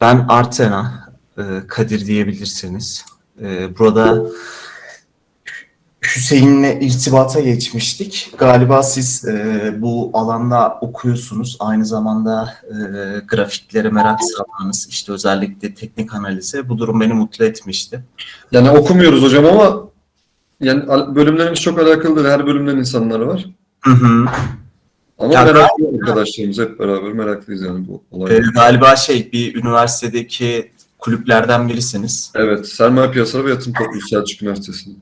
Ben Artena, e, Kadir diyebilirsiniz. E, burada Hüseyin'le irtibata geçmiştik. Galiba siz e, bu alanda okuyorsunuz. Aynı zamanda e, grafiklere merak salmanız, işte özellikle teknik analize. Bu durum beni mutlu etmişti. Yani okumuyoruz hocam ama yani bölümlerimiz çok alakalı. Her bölümden insanları var. Hı hı. Ama Ya meraklı arkadaşlarımız hep beraber meraklıyız yani bu E, olaya. galiba şey bir üniversitedeki kulüplerden birisiniz. Evet, Sermaye Piyasaları ve Yatırım Topluluğu Selçuk Üniversitesi'nde.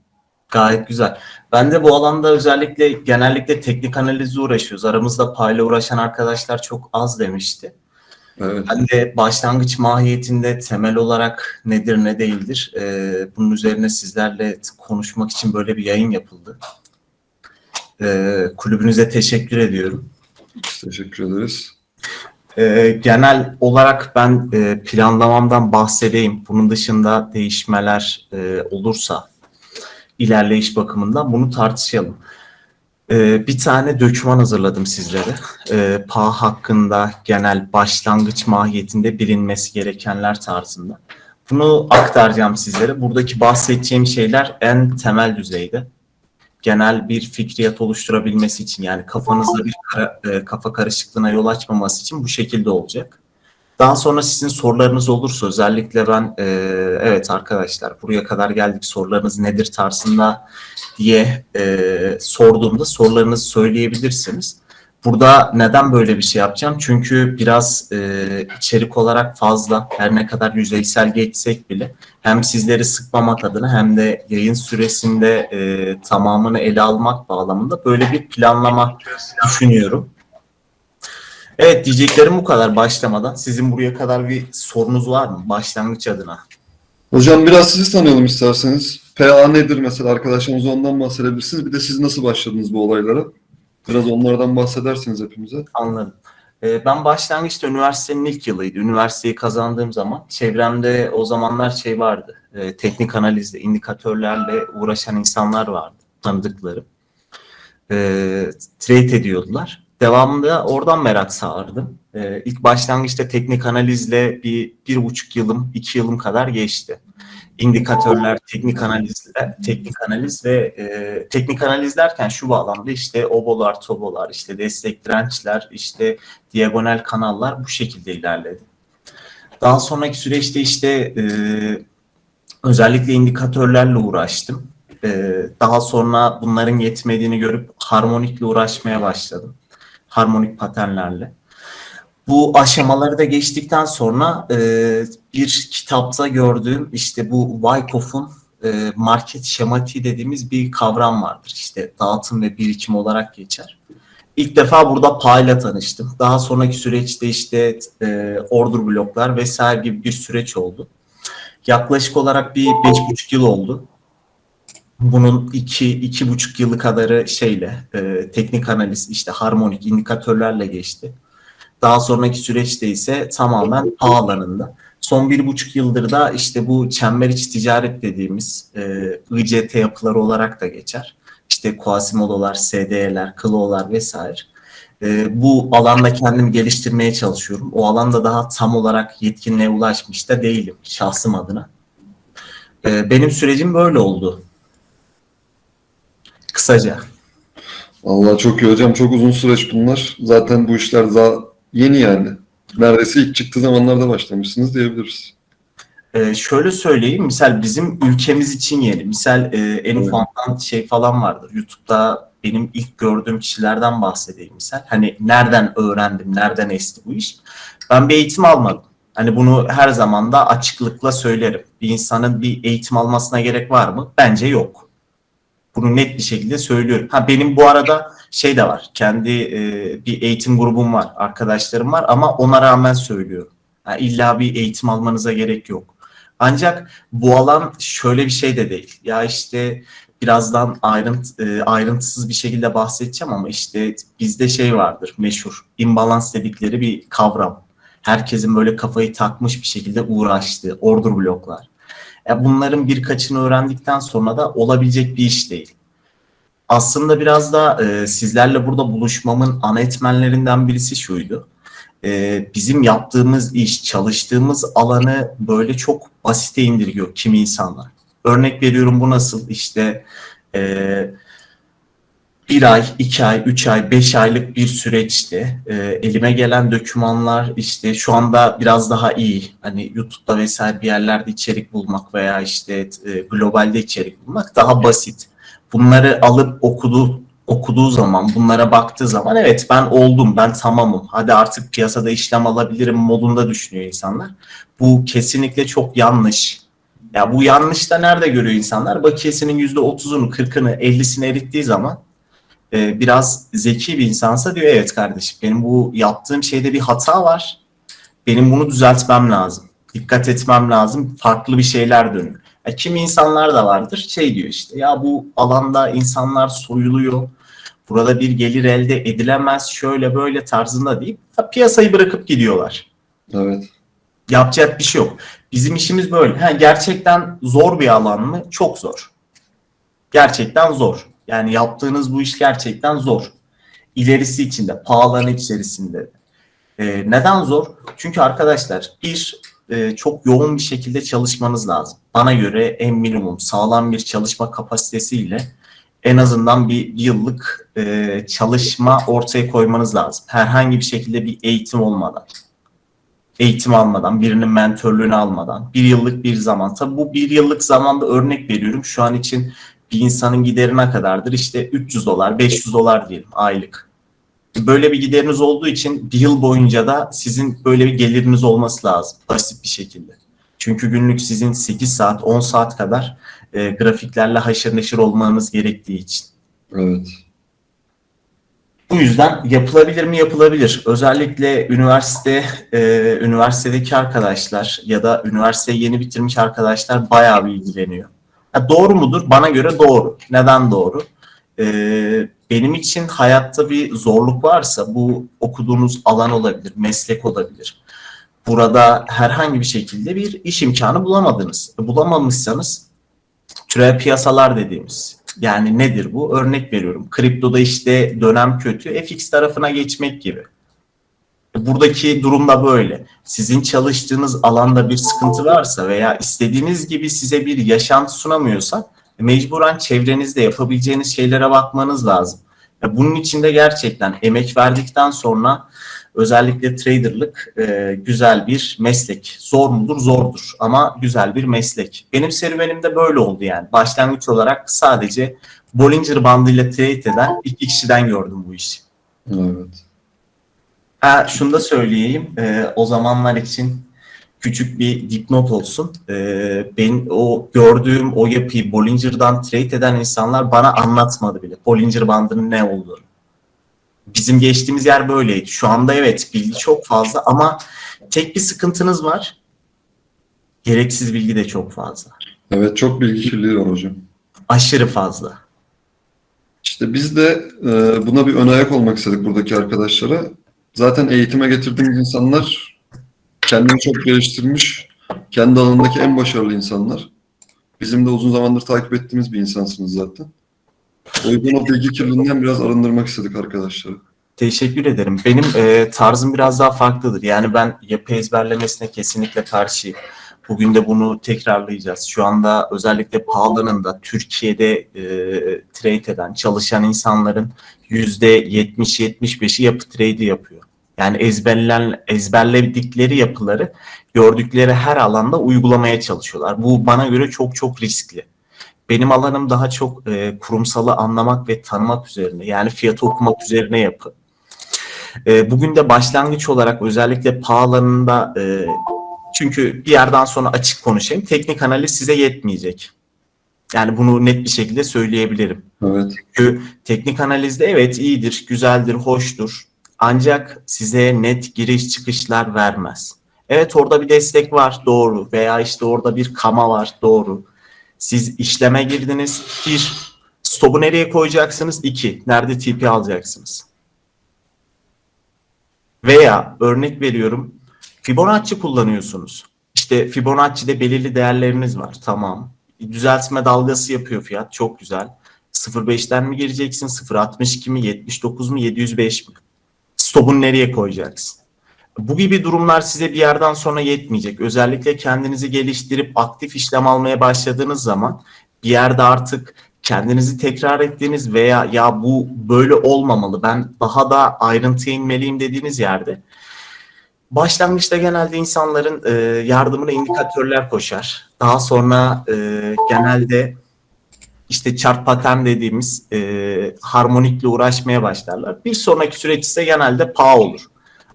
Gayet güzel. Ben de bu alanda özellikle genellikle teknik analizle uğraşıyoruz. Aramızda payla uğraşan arkadaşlar çok az demişti. Evet. Ben de başlangıç mahiyetinde temel olarak nedir ne değildir ee, bunun üzerine sizlerle konuşmak için böyle bir yayın yapıldı. Ee, kulübünüze teşekkür ediyorum. Biz teşekkür ederiz. Ee, genel olarak ben e, planlamamdan bahsedeyim. Bunun dışında değişmeler e, olursa ilerleyiş bakımından bunu tartışalım. Ee, bir tane döküman hazırladım sizlere. Ee, PA hakkında genel başlangıç mahiyetinde bilinmesi gerekenler tarzında. Bunu aktaracağım sizlere. Buradaki bahsedeceğim şeyler en temel düzeyde. Genel bir fikriyat oluşturabilmesi için yani kafanızda bir kara- e, kafa karışıklığına yol açmaması için bu şekilde olacak. Daha sonra sizin sorularınız olursa özellikle ben e, evet arkadaşlar buraya kadar geldik sorularınız nedir tarzında diye e, sorduğumda sorularınızı söyleyebilirsiniz. Burada neden böyle bir şey yapacağım? Çünkü biraz e, içerik olarak fazla her ne kadar yüzeysel geçsek bile hem sizleri sıkmamak adına hem de yayın süresinde e, tamamını ele almak bağlamında böyle bir planlama düşünüyorum. Evet diyeceklerim bu kadar başlamadan. Sizin buraya kadar bir sorunuz var mı başlangıç adına? Hocam biraz sizi tanıyalım isterseniz. PA nedir mesela arkadaşlarımız ondan bahsedebilirsiniz. Bir de siz nasıl başladınız bu olaylara? Biraz onlardan bahsedersiniz hepimize. Anladım. Ee, Ben başlangıçta üniversitenin ilk yılıydı. Üniversiteyi kazandığım zaman çevremde o zamanlar şey vardı. e, teknik analizle, indikatörlerle uğraşan insanlar vardı. Tanıdıklarım. E, trade ediyordular. Devamında oradan merak sardım. İlk başlangıçta teknik analizle bir, bir buçuk yılım, iki yılım kadar geçti. İndikatörler, teknik analizler, teknik analiz ve e, teknik analiz derken şu bağlamda işte obolar, tobolar, işte destek dirençler, işte diagonal kanallar bu şekilde ilerledi. Daha sonraki süreçte işte e, özellikle indikatörlerle uğraştım. E, daha sonra bunların yetmediğini görüp harmonikle uğraşmaya başladım. Harmonik paternlerle. Bu aşamaları da geçtikten sonra e, bir kitapta gördüğüm işte bu Wyckoff'un e, market şematiği dediğimiz bir kavram vardır. İşte dağıtım ve birikim olarak geçer. İlk defa burada payla tanıştım. Daha sonraki süreçte işte e, order bloklar vesaire gibi bir süreç oldu. Yaklaşık olarak bir beş buçuk yıl oldu. Bunun iki, iki buçuk yılı kadarı şeyle, e, teknik analiz, işte harmonik indikatörlerle geçti. Daha sonraki süreçte ise tamamen ağ alanında. Son bir buçuk yıldır da işte bu çember içi ticaret dediğimiz e, ICT yapıları olarak da geçer. İşte Quasimodo'lar, SDE'ler, Clo'lar vesaire. E, bu alanda kendimi geliştirmeye çalışıyorum. O alanda daha tam olarak yetkinliğe ulaşmış da değilim şahsım adına. E, benim sürecim böyle oldu. Kısaca. Allah çok iyi hocam. Çok uzun süreç bunlar. Zaten bu işler daha yeni yani. Neredeyse ilk çıktığı zamanlarda başlamışsınız diyebiliriz. Ee, şöyle söyleyeyim, misal bizim ülkemiz için yeni. Misal e, en ufaktan şey falan vardır. YouTube'da benim ilk gördüğüm kişilerden bahsedeyim misal. Hani nereden öğrendim, nereden esti bu iş? Ben bir eğitim almadım. Hani bunu her zaman da açıklıkla söylerim. Bir insanın bir eğitim almasına gerek var mı? Bence yok. Bunu net bir şekilde söylüyorum. Ha benim bu arada şey de var. Kendi e, bir eğitim grubum var, arkadaşlarım var ama ona rağmen söylüyorum. Ha, illa bir eğitim almanıza gerek yok. Ancak bu alan şöyle bir şey de değil. Ya işte birazdan ayrınt, e, ayrıntısız bir şekilde bahsedeceğim ama işte bizde şey vardır meşhur. imbalans dedikleri bir kavram. Herkesin böyle kafayı takmış bir şekilde uğraştığı order bloklar. Ya bunların birkaçını öğrendikten sonra da olabilecek bir iş değil. Aslında biraz da e, sizlerle burada buluşmamın ana etmenlerinden birisi şuydu. e, bizim yaptığımız iş, çalıştığımız alanı böyle çok basite indirgiyor kimi insanlar. Örnek veriyorum bu nasıl? İşte e, bir ay, iki ay, üç ay, beş aylık bir süreçte e, elime gelen dokümanlar işte şu anda biraz daha iyi. Hani YouTube'da vesaire bir yerlerde içerik bulmak veya işte e, globalde içerik bulmak daha basit. Bunları alıp okudu, okuduğu zaman, bunlara baktığı zaman evet ben oldum, ben tamamım. Hadi artık piyasada işlem alabilirim modunda düşünüyor insanlar. Bu kesinlikle çok yanlış. Ya bu yanlış da nerede görüyor insanlar? Bakiyesinin %30'unu, 40'ını, 50'sini erittiği zaman e, biraz zeki bir insansa diyor evet kardeşim benim bu yaptığım şeyde bir hata var. Benim bunu düzeltmem lazım. Dikkat etmem lazım. Farklı bir şeyler dönüyor. Ya, kimi insanlar da vardır şey diyor işte ya bu alanda insanlar soyuluyor. Burada bir gelir elde edilemez şöyle böyle tarzında deyip ya, piyasayı bırakıp gidiyorlar. Evet. Yapacak bir şey yok. Bizim işimiz böyle. Ha, gerçekten zor bir alan mı? Çok zor. Gerçekten zor. Yani yaptığınız bu iş gerçekten zor. İlerisi içinde, pahalanı içerisinde. Ee, neden zor? Çünkü arkadaşlar bir e, çok yoğun bir şekilde çalışmanız lazım. Bana göre en minimum sağlam bir çalışma kapasitesiyle en azından bir yıllık e, çalışma ortaya koymanız lazım. Herhangi bir şekilde bir eğitim olmadan eğitim almadan, birinin mentörlüğünü almadan, bir yıllık bir zaman. Tabi bu bir yıllık zamanda örnek veriyorum. Şu an için bir insanın gideri ne kadardır? İşte 300 dolar, 500 dolar diyelim aylık. Böyle bir gideriniz olduğu için bir yıl boyunca da sizin böyle bir geliriniz olması lazım. Basit bir şekilde. Çünkü günlük sizin 8 saat, 10 saat kadar e, grafiklerle haşır neşir olmanız gerektiği için. Evet. Bu yüzden yapılabilir mi? Yapılabilir. Özellikle üniversite, e, üniversitedeki arkadaşlar ya da üniversiteyi yeni bitirmiş arkadaşlar bayağı bir ilgileniyor. Ha, doğru mudur? Bana göre doğru. Neden doğru? E, benim için hayatta bir zorluk varsa bu okuduğunuz alan olabilir, meslek olabilir. Burada herhangi bir şekilde bir iş imkanı bulamadınız. Bulamamışsanız türev piyasalar dediğimiz yani nedir bu? Örnek veriyorum. Kriptoda işte dönem kötü. FX tarafına geçmek gibi. Buradaki durum da böyle. Sizin çalıştığınız alanda bir sıkıntı varsa veya istediğiniz gibi size bir yaşantı sunamıyorsa mecburen çevrenizde yapabileceğiniz şeylere bakmanız lazım. Bunun için de gerçekten emek verdikten sonra özellikle traderlık e, güzel bir meslek. Zor mudur? Zordur ama güzel bir meslek. Benim serüvenimde böyle oldu yani. Başlangıç olarak sadece Bollinger bandıyla trade eden iki kişiden gördüm bu işi. Evet. Ha, şunu da söyleyeyim. e, o zamanlar için küçük bir dipnot olsun. E, ben o gördüğüm o yapıyı Bollinger'dan trade eden insanlar bana anlatmadı bile. Bollinger bandının ne olduğunu. Bizim geçtiğimiz yer böyleydi. Şu anda evet bilgi çok fazla ama tek bir sıkıntınız var. Gereksiz bilgi de çok fazla. Evet çok bilgi kirliliği var hocam. Aşırı fazla. İşte biz de e, buna bir ön ayak olmak istedik buradaki arkadaşlara. Zaten eğitime getirdiğimiz insanlar kendini çok geliştirmiş, kendi alanındaki en başarılı insanlar. Bizim de uzun zamandır takip ettiğimiz bir insansınız zaten. O yüzden o bilgi kirliliğinden biraz arındırmak istedik arkadaşları. Teşekkür ederim. Benim e, tarzım biraz daha farklıdır. Yani ben yapı ezberlemesine kesinlikle karşıyım. Bugün de bunu tekrarlayacağız. Şu anda özellikle pahalının da Türkiye'de e, trade eden, çalışan insanların %70-75'i yapı trade'i yapıyor. Yani ezberlen, ezberledikleri yapıları gördükleri her alanda uygulamaya çalışıyorlar. Bu bana göre çok çok riskli. Benim alanım daha çok e, kurumsalı anlamak ve tanımak üzerine. Yani fiyatı okumak üzerine yapı. E, bugün de başlangıç olarak özellikle pahalanında e, çünkü bir yerden sonra açık konuşayım. Teknik analiz size yetmeyecek. Yani bunu net bir şekilde söyleyebilirim. Evet. Çünkü teknik analizde evet iyidir, güzeldir, hoştur. Ancak size net giriş çıkışlar vermez. Evet orada bir destek var doğru veya işte orada bir kama var doğru. Siz işleme girdiniz. Bir, stopu nereye koyacaksınız? İki, nerede TP alacaksınız? Veya örnek veriyorum Fibonacci kullanıyorsunuz. İşte Fibonacci'de belirli değerleriniz var. Tamam. Düzeltme dalgası yapıyor fiyat. Çok güzel. 0.5'ten mi gireceksin? 0.62 mi? 79 mu? 705 mi? Stopunu nereye koyacaksın? Bu gibi durumlar size bir yerden sonra yetmeyecek. Özellikle kendinizi geliştirip aktif işlem almaya başladığınız zaman bir yerde artık kendinizi tekrar ettiğiniz veya ya bu böyle olmamalı ben daha da ayrıntıya inmeliyim dediğiniz yerde başlangıçta genelde insanların e, yardımına indikatörler koşar. Daha sonra genelde işte pattern dediğimiz e, harmonikle uğraşmaya başlarlar. Bir sonraki süreç ise genelde PA olur.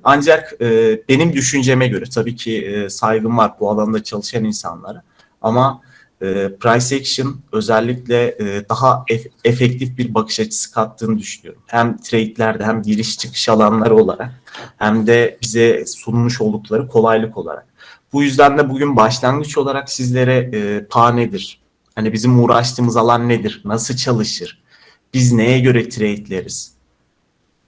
Ancak e, benim düşünceme göre tabii ki e, saygım var bu alanda çalışan insanlara ama e, price action özellikle e, daha ef- efektif bir bakış açısı kattığını düşünüyorum. Hem trade'lerde hem giriş çıkış alanları olarak hem de bize sunmuş oldukları kolaylık olarak. Bu yüzden de bugün başlangıç olarak sizlere e, PA nedir? Hani bizim uğraştığımız alan nedir? Nasıl çalışır? Biz neye göre trade'leriz?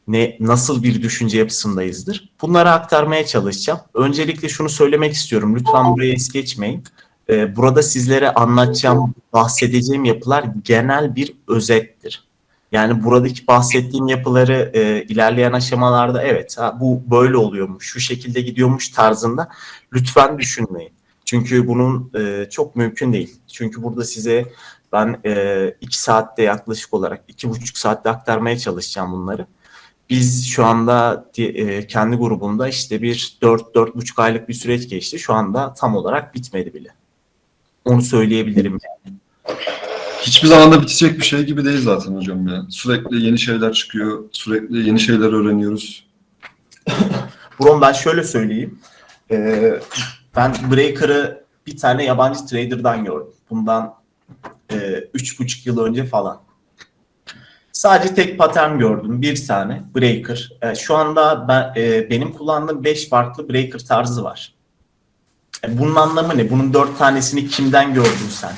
Ne, nasıl bir düşünce yapısındayızdır? Bunları aktarmaya çalışacağım. Öncelikle şunu söylemek istiyorum. Lütfen buraya es geçmeyin. Ee, burada sizlere anlatacağım, bahsedeceğim yapılar genel bir özettir. Yani buradaki bahsettiğim yapıları e, ilerleyen aşamalarda evet ha, bu böyle oluyormuş, şu şekilde gidiyormuş tarzında lütfen düşünmeyin. Çünkü bunun e, çok mümkün değil. Çünkü burada size ben e, iki saatte yaklaşık olarak iki buçuk saatte aktarmaya çalışacağım bunları. Biz şu anda e, kendi grubumda işte bir dört dört buçuk aylık bir süreç geçti. Şu anda tam olarak bitmedi bile. Onu söyleyebilirim. Hiçbir zaman da bitecek bir şey gibi değil zaten hocam ya. Sürekli yeni şeyler çıkıyor, sürekli yeni şeyler öğreniyoruz. Brom ben şöyle söyleyeyim. Ee, ben Breaker'ı bir tane yabancı trader'dan gördüm. Bundan e, üç buçuk yıl önce falan. Sadece tek patern gördüm. Bir tane Breaker. E, şu anda ben e, benim kullandığım beş farklı Breaker tarzı var. E, bunun anlamı ne? Bunun dört tanesini kimden gördün sen?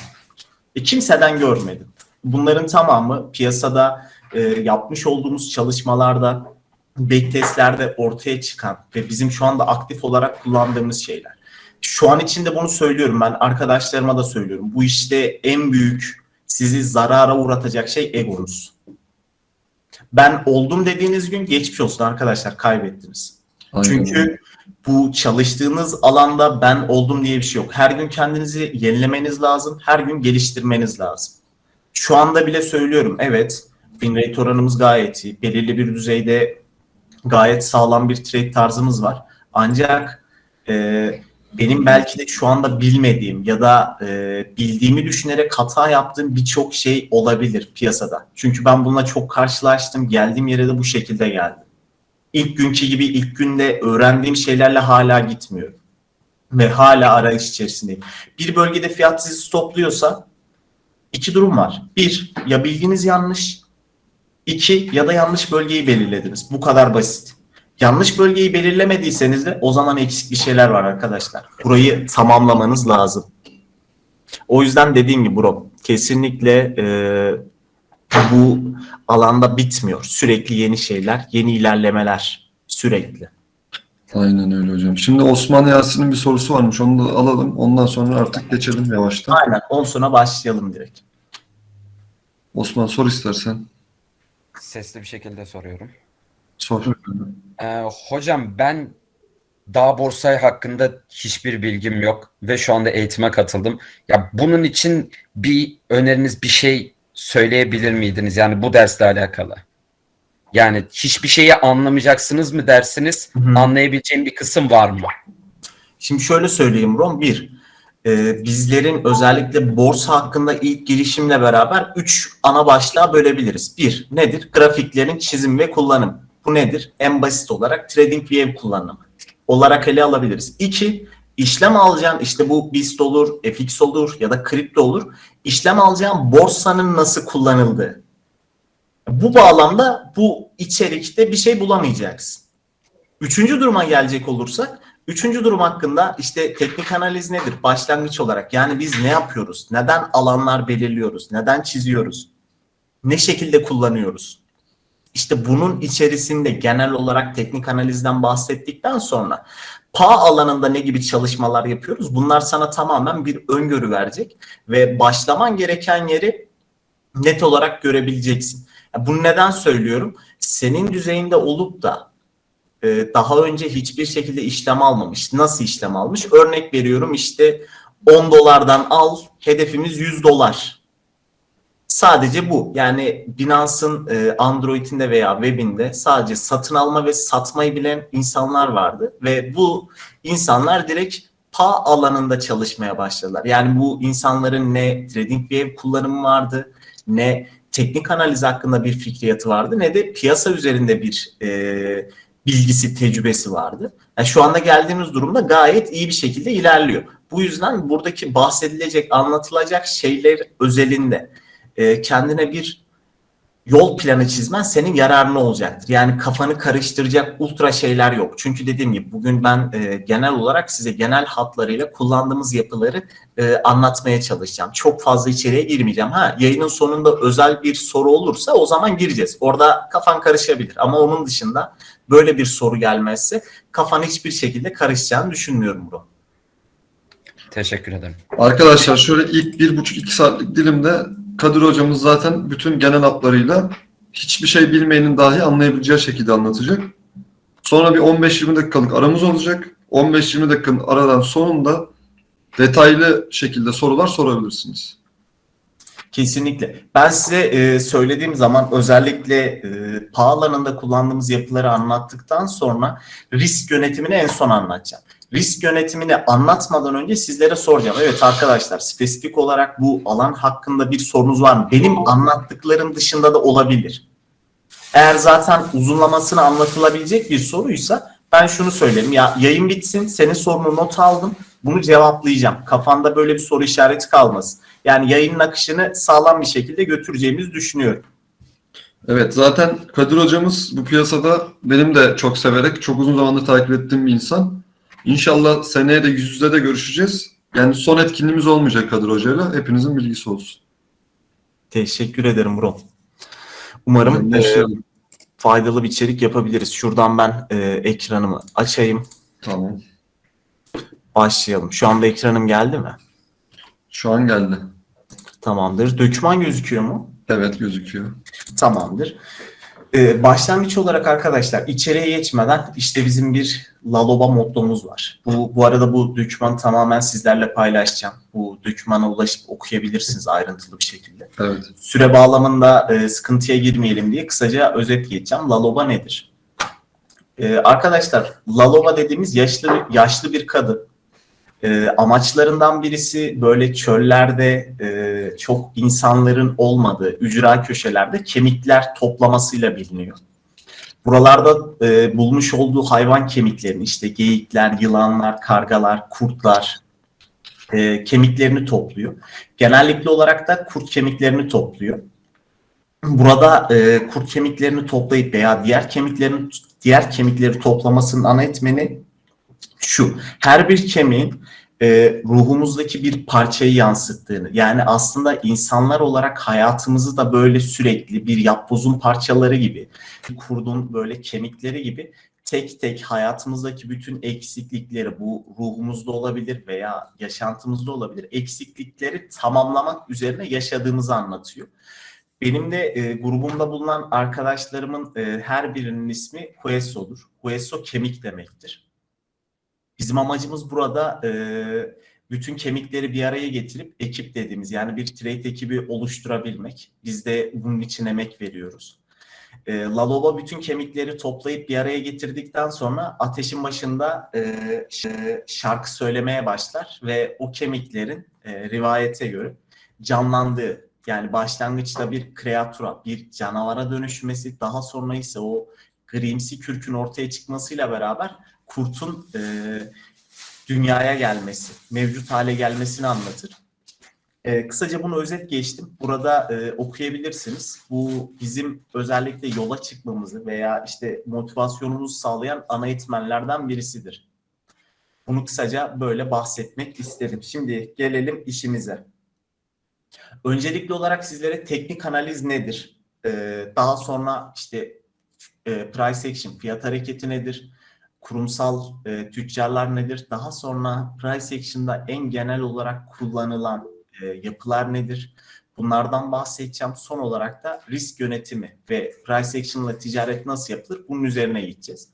E, kimseden görmedim. Bunların tamamı piyasada e, yapmış olduğumuz çalışmalarda backtestlerde ortaya çıkan ve bizim şu anda aktif olarak kullandığımız şeyler. Şu an içinde bunu söylüyorum ben arkadaşlarıma da söylüyorum. Bu işte en büyük sizi zarara uğratacak şey egonuz. Ben oldum dediğiniz gün geçmiş olsun arkadaşlar kaybettiniz. Aynen. Çünkü bu çalıştığınız alanda ben oldum diye bir şey yok. Her gün kendinizi yenilemeniz lazım. Her gün geliştirmeniz lazım. Şu anda bile söylüyorum evet win rate oranımız gayet iyi. Belirli bir düzeyde gayet sağlam bir trade tarzımız var. Ancak e, benim belki de şu anda bilmediğim ya da e, bildiğimi düşünerek hata yaptığım birçok şey olabilir piyasada. Çünkü ben bununla çok karşılaştım. Geldiğim yere de bu şekilde geldim. İlk günkü gibi ilk günde öğrendiğim şeylerle hala gitmiyorum. Ve hala arayış içerisindeyim. Bir bölgede fiyat sizi stopluyorsa iki durum var. Bir, ya bilginiz yanlış. İki, ya da yanlış bölgeyi belirlediniz. Bu kadar basit. Yanlış bölgeyi belirlemediyseniz de o zaman eksik bir şeyler var arkadaşlar. Burayı tamamlamanız lazım. O yüzden dediğim gibi bro kesinlikle e, bu alanda bitmiyor. Sürekli yeni şeyler, yeni ilerlemeler sürekli. Aynen öyle hocam. Şimdi Osman Yasin'in bir sorusu varmış. Onu da alalım. Ondan sonra artık geçelim yavaştan. Aynen 10 sona başlayalım direkt. Osman sor istersen. Sesli bir şekilde soruyorum. Sor. Ee, hocam ben dağ borsayı hakkında hiçbir bilgim yok ve şu anda eğitime katıldım. Ya bunun için bir öneriniz bir şey söyleyebilir miydiniz? Yani bu dersle alakalı. Yani hiçbir şeyi anlamayacaksınız mı dersiniz? Hı hı. Anlayabileceğim bir kısım var mı? Şimdi şöyle söyleyeyim Ron. Bir, e, bizlerin özellikle borsa hakkında ilk girişimle beraber üç ana başlığa bölebiliriz. Bir, nedir? Grafiklerin çizim ve kullanım. Bu nedir? En basit olarak TradingView kullanımı olarak ele alabiliriz. İki, işlem alacağın işte bu BIST olur, FX olur ya da kripto olur. İşlem alacağın borsanın nasıl kullanıldığı. Bu bağlamda bu içerikte bir şey bulamayacaksın. Üçüncü duruma gelecek olursak Üçüncü durum hakkında işte teknik analiz nedir? Başlangıç olarak yani biz ne yapıyoruz? Neden alanlar belirliyoruz? Neden çiziyoruz? Ne şekilde kullanıyoruz? İşte bunun içerisinde genel olarak teknik analizden bahsettikten sonra PA alanında ne gibi çalışmalar yapıyoruz? Bunlar sana tamamen bir öngörü verecek ve başlaman gereken yeri net olarak görebileceksin. Bunu neden söylüyorum? Senin düzeyinde olup da e, daha önce hiçbir şekilde işlem almamış. Nasıl işlem almış? Örnek veriyorum işte 10 dolardan al, hedefimiz 100 dolar. Sadece bu. Yani Binance'ın e, Android'inde veya webinde sadece satın alma ve satmayı bilen insanlar vardı ve bu insanlar direkt PA alanında çalışmaya başladılar. Yani bu insanların ne TradingView kullanımı vardı, ne teknik analiz hakkında bir fikriyatı vardı, ne de piyasa üzerinde bir e, bilgisi, tecrübesi vardı. Yani şu anda geldiğimiz durumda gayet iyi bir şekilde ilerliyor. Bu yüzden buradaki bahsedilecek, anlatılacak şeyler özelinde e, kendine bir yol planı çizmen senin yararına olacaktır. Yani kafanı karıştıracak ultra şeyler yok. Çünkü dediğim gibi bugün ben e, genel olarak size genel hatlarıyla kullandığımız yapıları e, anlatmaya çalışacağım. Çok fazla içeriye girmeyeceğim. Ha yayının sonunda özel bir soru olursa o zaman gireceğiz. Orada kafan karışabilir ama onun dışında böyle bir soru gelmezse kafan hiçbir şekilde karışacağını düşünmüyorum bro. Teşekkür ederim. Arkadaşlar şöyle ilk bir buçuk iki saatlik dilimde Kadir hocamız zaten bütün genel hatlarıyla hiçbir şey bilmeyenin dahi anlayabileceği şekilde anlatacak. Sonra bir 15-20 dakikalık aramız olacak. 15-20 dakikanın aradan sonunda detaylı şekilde sorular sorabilirsiniz. Kesinlikle. Ben size e, söylediğim zaman özellikle e, PA kullandığımız yapıları anlattıktan sonra risk yönetimini en son anlatacağım. Risk yönetimini anlatmadan önce sizlere soracağım. Evet arkadaşlar spesifik olarak bu alan hakkında bir sorunuz var mı? Benim anlattıklarım dışında da olabilir. Eğer zaten uzunlamasını anlatılabilecek bir soruysa ben şunu söylerim. Ya yayın bitsin, senin sorunu not aldım. Bunu cevaplayacağım. Kafanda böyle bir soru işareti kalmasın. Yani yayının akışını sağlam bir şekilde götüreceğimizi düşünüyorum. Evet zaten Kadir hocamız bu piyasada benim de çok severek çok uzun zamandır takip ettiğim bir insan. İnşallah seneye de yüz yüze de görüşeceğiz. Yani son etkinliğimiz olmayacak Kadir hocayla. Hepinizin bilgisi olsun. Teşekkür ederim bro. Umarım e, faydalı bir içerik yapabiliriz. Şuradan ben e, ekranımı açayım. Tamam. Başlayalım. Şu anda ekranım geldi mi? Şu an geldi. Tamamdır. Döküman gözüküyor mu? Evet gözüküyor. Tamamdır. Ee, başlangıç olarak arkadaşlar içeriye geçmeden işte bizim bir Laloba mottomuz var. Bu, bu arada bu dokümanı tamamen sizlerle paylaşacağım. Bu dokümana ulaşıp okuyabilirsiniz ayrıntılı bir şekilde. Evet. Süre bağlamında e, sıkıntıya girmeyelim diye kısaca özet geçeceğim. Laloba nedir? Ee, arkadaşlar Laloba dediğimiz yaşlı yaşlı bir kadın. Ee, amaçlarından birisi böyle çöllerde e, çok insanların olmadığı ücra köşelerde kemikler toplamasıyla biliniyor. Buralarda e, bulmuş olduğu hayvan kemiklerini işte geyikler, yılanlar, kargalar, kurtlar e, kemiklerini topluyor. Genellikle olarak da kurt kemiklerini topluyor. Burada e, kurt kemiklerini toplayıp veya diğer kemiklerin diğer kemikleri toplamasının ana etmeni şu. Her bir kemiğin e, ruhumuzdaki bir parçayı yansıttığını yani aslında insanlar olarak hayatımızı da böyle sürekli bir yapbozun parçaları gibi kurdun böyle kemikleri gibi tek tek hayatımızdaki bütün eksiklikleri bu ruhumuzda olabilir veya yaşantımızda olabilir eksiklikleri tamamlamak üzerine yaşadığımızı anlatıyor. Benim de e, grubumda bulunan arkadaşlarımın e, her birinin ismi Hueso'dur. Hueso kemik demektir. Bizim amacımız burada e, bütün kemikleri bir araya getirip ekip dediğimiz yani bir trade ekibi oluşturabilmek. Biz de bunun için emek veriyoruz. E, Laloba bütün kemikleri toplayıp bir araya getirdikten sonra ateşin başında e, şarkı söylemeye başlar ve o kemiklerin e, rivayete göre canlandığı yani başlangıçta bir kreatura, bir canavara dönüşmesi, daha sonra ise o grimsi kürkün ortaya çıkmasıyla beraber kurtun e, dünyaya gelmesi, mevcut hale gelmesini anlatır. E, kısaca bunu özet geçtim. Burada e, okuyabilirsiniz. Bu bizim özellikle yola çıkmamızı veya işte motivasyonumuzu sağlayan ana etmenlerden birisidir. Bunu kısaca böyle bahsetmek istedim. Şimdi gelelim işimize. Öncelikli olarak sizlere teknik analiz nedir? Ee, daha sonra işte e, price action, fiyat hareketi nedir? Kurumsal e, tüccarlar nedir? Daha sonra price action'da en genel olarak kullanılan e, yapılar nedir? Bunlardan bahsedeceğim. Son olarak da risk yönetimi ve price action ile ticaret nasıl yapılır? Bunun üzerine gideceğiz.